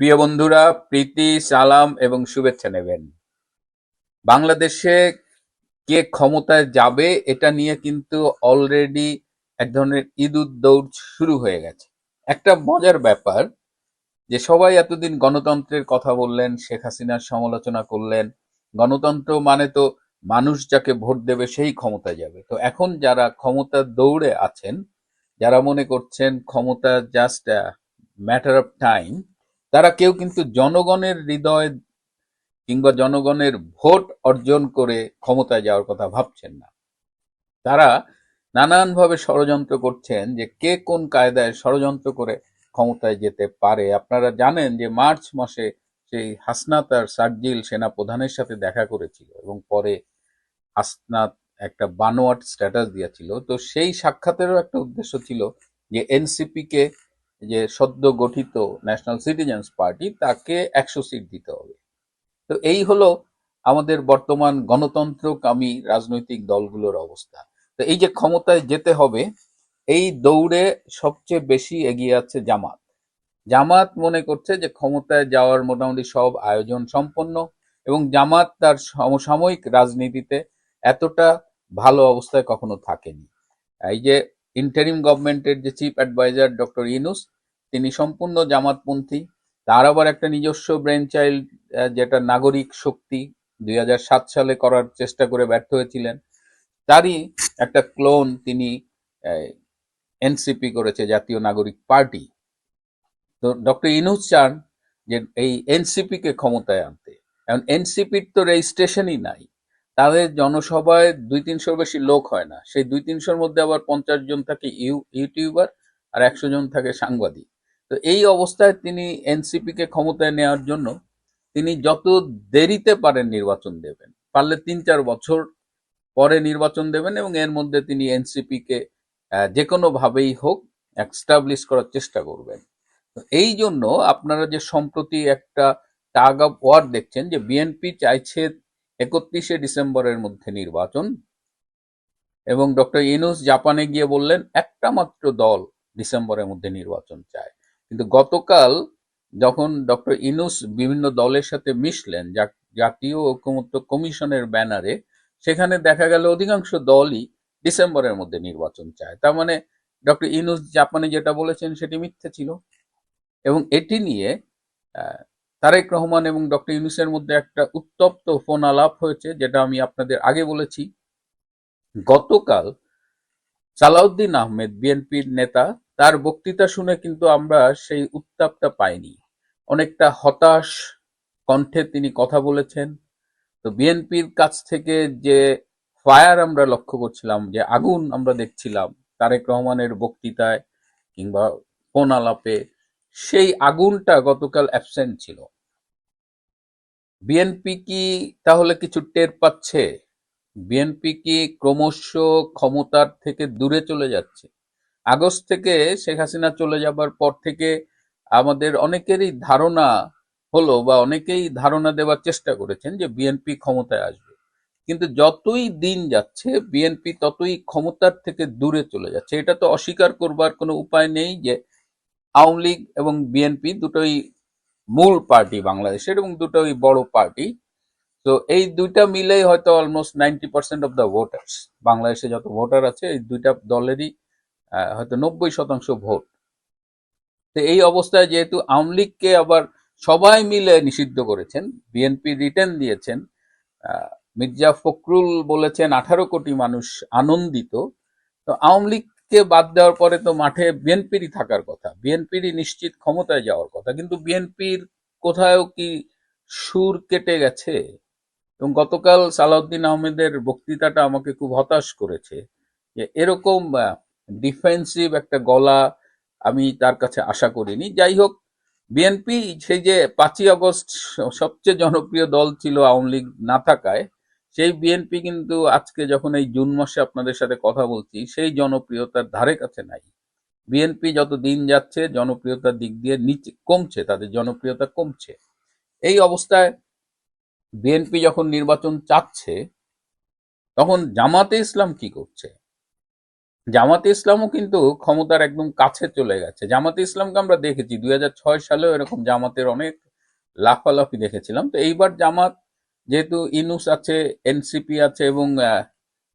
প্রিয় বন্ধুরা, প্রীতি, সালাম এবং শুভেচ্ছা নেবেন। বাংলাদেশে কে ক্ষমতায় যাবে এটা নিয়ে কিন্তু অলরেডি এক ধরনের ইঁদুর দৌড় শুরু হয়ে গেছে। একটা মজার ব্যাপার, যে সবাই এতদিন গণতন্ত্রের কথা বললেন, শেখ হাসিনার সমালোচনা করলেন। গণতন্ত্র মানে তো মানুষ যাকে ভোট দেবে সেই ক্ষমতায় যাবে। তো এখন যারা ক্ষমতার দৌড়ে আছেন, যারা মনে করছেন ক্ষমতা জাস্ট ম্যাটার অফ টাইম তারা কেউ কিন্তু জনগণের হৃদয় কিংবা জনগণের ভোট অর্জন করে ক্ষমতায় যাওয়ার কথা ভাবছেন না। তারা নানানভাবে ষড়যন্ত্র করছেন যে কে কোন কায়দায় ষড়যন্ত্র করে ক্ষমতায় যেতে পারে। আপনারা জানেন যে মার্চ মাসে সেই হাসনাত আর সার্জিল সেনা প্রধানের সাথে দেখা করেছিল এবং পরে হাসনাত একটা বানোয়াট স্ট্যাটাস দিয়েছিল। তো সেই সাক্ষাতেরও একটা উদ্দেশ্য ছিল যে এনসিপি কে যে সদ্য গঠিত ন্যাশনাল সিটিজেন্স পার্টি তাকে একশো সিট দিতে হবে। তো এই হলো আমাদের বর্তমান গণতন্ত্রকামী রাজনৈতিক দলগুলোর অবস্থা। তো এই যে ক্ষমতায় যেতে হবে, এই দৌড়ে সবচেয়ে বেশি এগিয়ে আছে জামাত। জামাত মনে করছে যে ক্ষমতায় যাওয়ার মোটামুটি সব আয়োজন সম্পন্ন এবং জামাত তার সমসাময়িক রাজনীতিতে এতটা ভালো অবস্থায় কখনো থাকেনি। এই যে ইন্টারিম গভর্নমেন্টের যে চিফ অ্যাডভাইজার ডক্টর ইনুস, তিনি সম্পূর্ণ জামাতপন্থী। তার আবার একটা নিজস্ব ব্রেন চাইল্ড যেটা নাগরিক শক্তি, দুই হাজার সাত সালে করার চেষ্টা করে ব্যর্থ হয়েছিলেন। তারই একটা ক্লোন তিনি এনসিপি করেছে, জাতীয় নাগরিক পার্টি। তো ডক্টর ইনুস চান যে এই এনসিপিকে ক্ষমতায় আনতে। এখন এনসিপির তো রেজিস্ট্রেশনই নাই। তাদের জনসভায় দুই তিনশোর বেশি লোক হয় না। সেই দুই তিনশোর মধ্যে আবার পঞ্চাশ জন থাকে ইউ, ইউটিউবার আর একশো জন থাকে সাংবাদিক। তো এই অবস্থায় তিনি এনসিপি কে ক্ষমতায় নেওয়ার জন্য তিনি যত দেরিতে পারেন নির্বাচন দেবেন, পারলে তিন চার বছর পরে নির্বাচন দেবেন এবং এর মধ্যে তিনি এনসিপি কে যে কোনো ভাবেই হোক এস্টাবলিশ করার চেষ্টা করবেন। তো এই জন্য আপনারা যে সম্প্রতি একটা টাগ অফ ওয়ার দেখছেন যে বিএনপি চাইছে একত্রিশে ডিসেম্বরের মধ্যে নির্বাচন। এবং ডক্টর ইনুস জাপানে গিয়ে বললেন, একটা মাত্র দল ডিসেম্বরের মধ্যে নির্বাচন চায়। কিন্তু গতকাল যখন ডক্টর ইনুস বিভিন্ন দলের সাথে মিশলেন জাতীয় ঐক্যমত্য কমিশনের ব্যানারে, সেখানে দেখা গেল অধিকাংশ দলই ডিসেম্বরের মধ্যে নির্বাচন চায়। তার মানে ডক্টর ইনুস জাপানে যেটা বলেছেন, সেটি মিথ্যে ছিল। এবং এটি নিয়ে তারেক রহমান এবং ডক্টর ইউনুসের মধ্যে একটা উত্তপ্ত ফোন আলাপ হয়েছে, যেটা আমি আপনাদের আগে বলেছি। গতকাল সালাউদ্দিন আহমেদ, বিএনপির নেতা, তার বক্তৃতা শুনে কিন্তু আমরা সেই উত্তাপটা পাইনি। অনেকটা হতাশ কণ্ঠে তিনি কথা বলেছেন। তো বিএনপির কাছ থেকে যে ফায়ার আমরা লক্ষ্য করছিলাম, যে আগুন আমরা দেখছিলাম, তারেক রহমানের বক্তৃতায় কিংবা ফোন আলাপে সেই আগুনটা গতকাল অ্যাবসেন্ট ছিল। বিএনপি কি তাহলে কিছু টের পাচ্ছে? বিএনপি কি ক্রমশ ক্ষমতার থেকে দূরে চলে যাচ্ছে? আগস্ট থেকে শেখ হাসিনা চলে যাবার পর থেকে আমাদের অনেকেরই ধারণা হলো বা অনেকেই ধারণা দেওয়ার চেষ্টা করেছেন যে বিএনপি ক্ষমতায় আসবে। কিন্তু যতই দিন যাচ্ছে বিএনপি ততই ক্ষমতার থেকে দূরে চলে যাচ্ছে। এটা তো অস্বীকার করবার কোনো উপায় নেই যে আওয়ামী লীগ এবং বিএনপি দুটোই মূল পার্টি বাংলাদেশের এবং দুটোই বড় পার্টি। তো এই দুইটা মিলেই হয়তো almost ninety percent of the voters বাংলাদেশে যত ভোটার আছে, এই দুইটা দলেরই হয়তো নব্বই শতাংশ ভোট। তো এই অবস্থায় যেহেতু আওয়ামী লীগকে আবার সবাই মিলে নিষিদ্ধ করেছেন, বিএনপি রিটার্ন দিয়েছেন মির্জা ফখরুল বলেছেন আঠারো কোটি মানুষ আনন্দিত। তো আওয়ামী লীগকে বাদ দেওয়ার পরে তো মাঠে বিএনপিরই থাকার কথা, বিএনপিরই নিশ্চিত ক্ষমতায় যাওয়ার কথা, কিন্তু বিএনপির কোথাও কি সুর কেটে গেছে? এবং গতকাল সালাউদ্দিন আহমেদের বক্তৃতাটা আমাকে খুব হতাশ করেছে যে এরকম ডিফেন্সিভ একটা গলা আমি তার কাছে আশা করিনি। যাই হোক, বিএনপি সেই যে পাঁচই আগস্ট সবচেয়ে জনপ্রিয় দল ছিল আওয়ামী লীগ না থাকায় সেই বিএনপি কিন্তু আজকে যখন এই জুন মাসে আপনাদের সাথে কথা বলছি, সেই জনপ্রিয়তার ধারে কাছে নাই। বিএনপি যত দিন যাচ্ছে, জনপ্রিয়তার দিক দিয়ে নিচে কমছে, তাদের জনপ্রিয়তা কমছে। এই অবস্থায় বিএনপি যখন নির্বাচন চাচ্ছে, তখন জামাতে ইসলাম কি করছে? জামাতে ইসলামও কিন্তু ক্ষমতার একদম কাছে চলে গেছে। জামাতে ইসলামকে আমরা দেখেছি, দুই হাজার ছয় সালেও এরকম জামাতের অনেক লাফালাফি দেখেছিলাম। তো এইবার জামাত যেহেতু ইনুস আছে, এনসিপি আছে এবং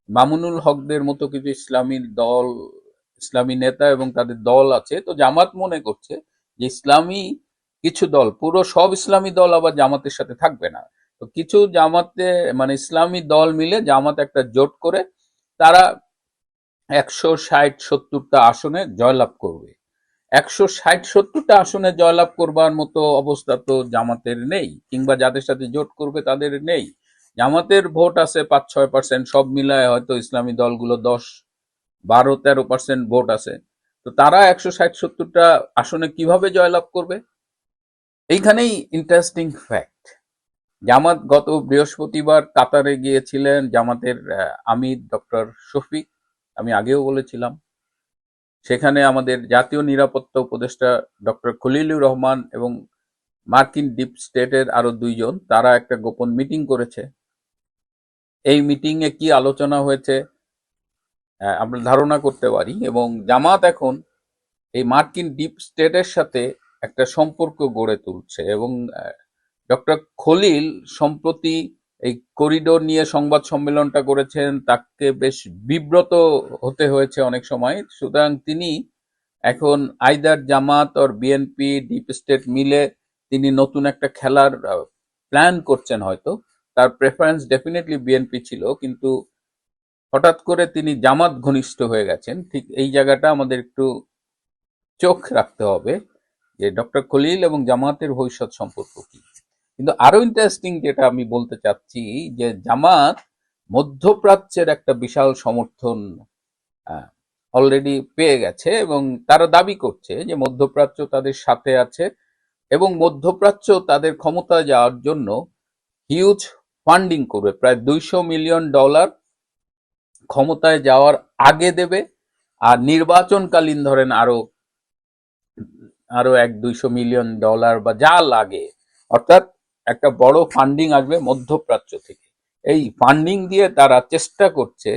মামুনুল হকদের মতো কিছু ইসলামী দল, ইসলামী নেতা এবং তাদের দল আছে, তো জামাত মনে করছে যে ইসলামী কিছু দল, পুরো সব ইসলামী দল আবার জামাতের সাথে থাকবে না। তো কিছু জামাতে মানে ইসলামী দল মিলে জামাত একটা জোট করে তারা একশো ষাট সত্তরটা আসনে জয়লাভ করবে। একশো ষাট, সত্তরটা আসনে জয়লাভ করবার মতো অবস্থা তো জামাতের নেই, কিংবা যাদের সাথে জোট করবে তাদের নেই। জামাতের ভোট আছে পাঁচ ছয় পার্সেন্ট সব মিলায় হয়তো ইসলামী দলগুলো দশ, বারো, তেরো পার্সেন্ট ভোট আছে। তো তারা একশো ষাট, সত্তরটা আসনে কীভাবে জয়লাভ করবে? এইখানেই ইন্টারেস্টিং ফ্যাক্ট জামাত গত বৃহস্পতিবার কাতারে গিয়েছিলেন জামাতের আমির ডক্টর শফিক। আমি আগেও বলেছিলাম সেখানে আমাদের জাতীয় নিরাপত্তা উপদেষ্টা ডক্টর খলিলুর রহমান এবং মার্কিন ডিপ স্টেটের আরও দুইজন, তারা একটা গোপন মিটিং করেছে। এই মিটিং এ কি আলোচনা হয়েছে আমরা ধারণা করতে পারি এবং জামাত এখন এই মার্কিন ডিপ স্টেটের সাথে একটা সম্পর্ক গড়ে তুলছে এবং ডক্টর খলিল সম্প্রতি এই করিডোর নিয়ে সংবাদ সম্মেলনটা করেছেন, তাকে বেশ বিব্রত হতে হয়েছে অনেক সময়। সুতরাং তিনি এখন আইদার জামাত আর বিএনপি ডিপ স্টেট মিলে তিনি নতুন একটা খেলার প্ল্যান করছেন হয়তো। তার প্রেফারেন্স ডেফিনেটলি বিএনপি ছিল, কিন্তু হঠাৎ করে তিনি জামাত ঘনিষ্ঠ হয়ে গেছেন। ঠিক এই জায়গাটা আমাদের একটু চোখ রাখতে হবে যে ডক্টর খলিল এবং জামাতের ভবিষ্যৎ সম্পর্ক কি। কিন্তু আরও ইন্টারেস্টিং যেটা আমি বলতে চাচ্ছি, যে জামাত মধ্যপ্রাচ্যের একটা বিশাল সমর্থন অলরেডি পেয়ে গেছে এবং তারা দাবি করছে যে মধ্যপ্রাচ্য তাদের সাথে আছে এবং মধ্যপ্রাচ্য তাদের ক্ষমতায় যাওয়ার জন্য হিউজ ফান্ডিং করবে। প্রায় দুইশো মিলিয়ন ডলার ক্ষমতায় যাওয়ার আগে দেবে আর নির্বাচনকালীন ধরেন আরও আরও এক দুইশো মিলিয়ন ডলার বা যা লাগে, অর্থাৎ একটা বড় ফান্ডিং আসবে মধ্যপ্রাচ্য থেকে। এই ফান্ডিং দিয়ে তারা চেষ্টা করছে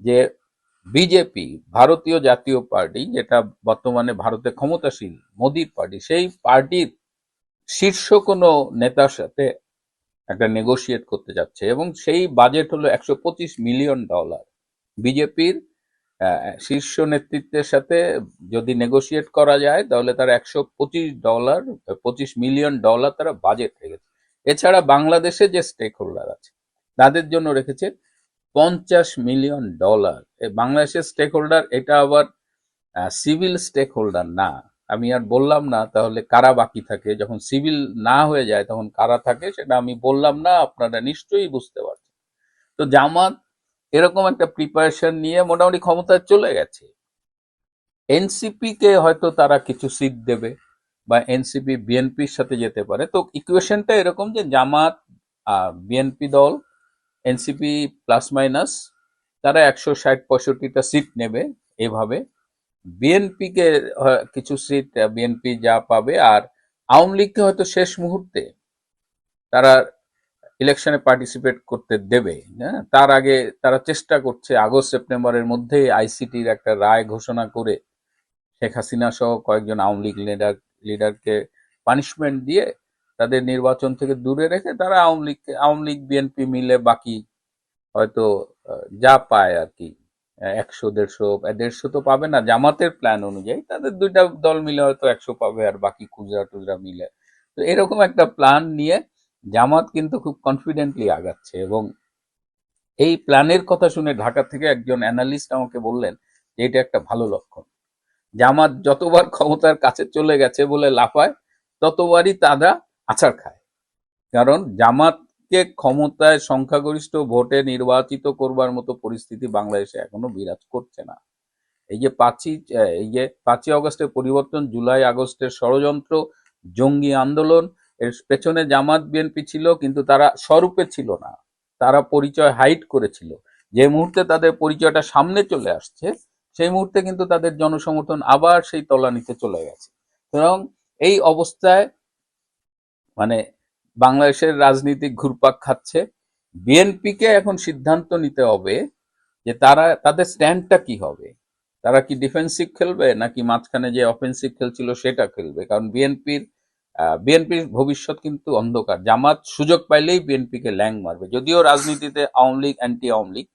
যে বিজেপি ভারতীয় জাতীয় পার্টি, যেটা বর্তমানে ভারতে ক্ষমতাশীল মোদির পার্টি, সেই পার্টির শীর্ষ কোনো নেতার সাথে একটা নেগোশিয়েট করতে যাচ্ছে এবং সেই বাজেট হলো একশো পঁচিশ মিলিয়ন ডলার বিজেপির শীর্ষ নেতৃত্বের সাথে যদি নেগোশিয়েট করা যায়, তাহলে তারা একশো পঁচিশ ডলার পঁচিশ মিলিয়ন ডলার তারা বাজেট রেখেছে। এছাড়া বাংলাদেশে যে স্টেক হোল্ডার আছে, তাদের জন্য রেখেছে পঞ্চাশ মিলিয়ন ডলার। বাংলাদেশের স্টেক হোল্ডার এটা আবার সিভিল স্টেক হোল্ডার না। আমি আর বললাম না তাহলে কারা বাকি থাকে? যখন সিভিল না হয়ে যায় তখন কারা থাকে সেটা আমি বললাম না, আপনারা নিশ্চয়ই বুঝতে পারছেন। তো জামাত এরকম একটা প্রিপারেশন নিয়ে মোটামুটি ক্ষমতায় চলে গেছে। এনসিপি কে হয়তো তারা কিছু সিট দেবে। বা এনসিপি বিএনপির সাথে যেতে পারে। তো ইকুয়েশনটা এরকম যে জামাত বিএনপি দল এনসিপি প্লাস মাইনাস তারা একশো ষাট পঁয়ষট্টিটা সিট নেবে এভাবে। বিএনপি কে কিছু সিট বিএনপি যা পাবে, আর আওয়ামী লীগকে হয়তো শেষ মুহূর্তে তারা ইলেকশনে পার্টিসিপেট করতে দেবে। হ্যাঁ তার আগে তারা চেষ্টা করছে আগস্ট, সেপ্টেম্বরের মধ্যে আইসিটির একটা রায় ঘোষণা করে শেখ হাসিনা সহ কয়েকজন আওয়ামী লীগ লিডার লিডারকে পানিশমেন্ট দিয়ে তাদের নির্বাচন থেকে দূরে রেখে তারা আওয়ামী লীগ আওয়ামী লীগ বিএনপি মিলে বাকি হয়তো যা পায় আর কি একশো, দেড়শো দেড়শো তো পাবে না। জামাতের প্ল্যান অনুযায়ী তাদের দুইটা দল মিলে হয়তো একশো পাবে আর বাকি খুচরা টুজরা মিলে। তো এরকম একটা প্ল্যান নিয়ে জামাত কিন্তু খুব কনফিডেন্টলি আগাচ্ছে এবং এই প্ল্যানের কথা শুনে ঢাকা থেকে একজন অ্যানালিস্ট আমাকে বললেন যে এটা একটা ভালো লক্ষণ। জামাত যতবার ক্ষমতার কাছে চলে গেছে বলে লাফায়, ততবারই তারা আছাড় খায়। কারণ জামাতকে ক্ষমতায় সংখ্যাগরিষ্ঠ ভোটে নির্বাচিত করবার মতো পরিস্থিতি বাংলাদেশে এখনও বিরাজ করছে না। এই যে পাঁচই, এই যে পাঁচই আগস্টের পরিবর্তন, জুলাই আগস্টের ষড়যন্ত্র, জঙ্গি আন্দোলন, এর পেছনে জামাত বিএনপি ছিল কিন্তু তারা স্বরূপে ছিল না। তারা পরিচয় হাইট করেছিল। যে মুহূর্তে তাদের পরিচয়টা সামনে চলে আসছে সেই মুহূর্তে কিন্তু তাদের জনসমর্থন আবার সেই তলানিতে চলে গেছে। সুতরাং এই অবস্থায় মানে বাংলাদেশের রাজনীতি ঘুরপাক খাচ্ছে। বিএনপিকে এখন সিদ্ধান্ত নিতে হবে যে তারা, তাদের স্ট্যান্ডটা কি হবে? তারা কি ডিফেন্সিভ খেলবে নাকি মাঝখানে যে অফেন্সিভ খেলছিল সেটা খেলবে? কারণ বিএনপির বিএনপির ভবিষ্যৎ কিন্তু অন্ধকার। জামাত সুযোগ পাইলেই বিএনপিকে ল্যাং মারবে। যদিও রাজনীতিতে আওয়ামী লীগ, অ্যান্টি আওয়ামী লীগ,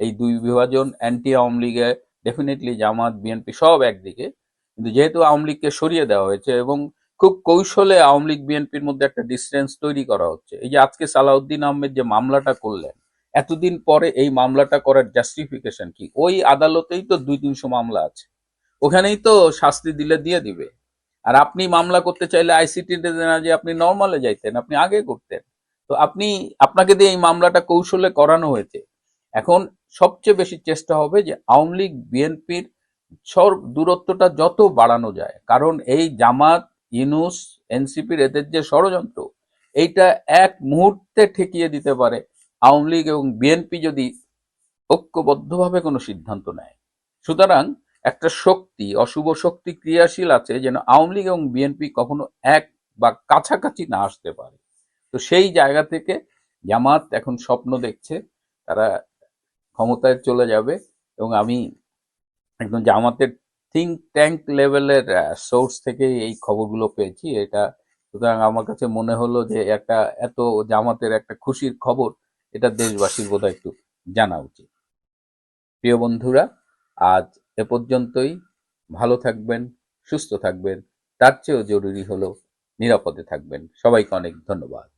এই দুই বিভাজন অ্যান্টি আওয়ামী লীগে ডেফিনেটলি জামাত বিএনপি সব একদিকে। কিন্তু যেহেতু আওয়ামী লীগকে সরিয়ে দেওয়া হয়েছে এবং খুব কৌশলে আওয়ামী লীগ বিএনপির মধ্যে একটা ডিস্টেন্স তৈরি করা হচ্ছে, এই যে আজকে সালাউদ্দিন আহমেদ যে মামলাটা করলেন, এতদিন পরে এই মামলাটা করার জাস্টিফিকেশন কি? ওই আদালতেই তো দুই তিনশো মামলা আছে, ওখানেই তো শাস্তি দিলে দিয়ে দিবে। আর আপনি মামলা করতে চাইলে আইসিটিতে না যে আপনি নর্মালে যাইতেন, আপনি আগে করতেন। তো আপনি, আপনাকে দিয়ে এই মামলাটা কৌশলে করানো হয়েছে এখন সবচেয়ে বেশি চেষ্টা হবে যে আওয়ামী লীগ, বিএনপির সর দূরত্বটা যত বাড়ানো যায়। কারণ এই জামাত ইনুস এনসিপির এদের যে ষড়যন্ত্র, এইটা এক মুহূর্তে ঠেকিয়ে দিতে পারে আওয়ামী লীগ এবং বিএনপি যদি ঐক্যবদ্ধভাবে কোনো সিদ্ধান্ত নেয়। সুতরাং একটা শক্তি, অশুভ শক্তি ক্রিয়াশীল আছে যেন আওয়ামী লীগ এবং বিএনপি কখনো এক বা কাছাকাছি না আসতে পারে। তো সেই জায়গা থেকে জামাত এখন স্বপ্ন দেখছে, তারা ক্ষমতায় চলে যাবে এবং আমি একদম জামাতের থিঙ্ক ট্যাঙ্ক লেভেলের সোর্স থেকে এই খবরগুলো পেয়েছি। এটা সুতরাং আমার কাছে মনে হলো যে একটা এত জামাতের একটা খুশির খবর, এটা দেশবাসীর বোধহয় একটু জানা উচিত। প্রিয় বন্ধুরা, আজ এ পর্যন্তই। ভালো থাকবেন, সুস্থ থাকবেন। তার চেয়েও জরুরি হলো নিরাপদে থাকবেন। সবাইকে অনেক ধন্যবাদ।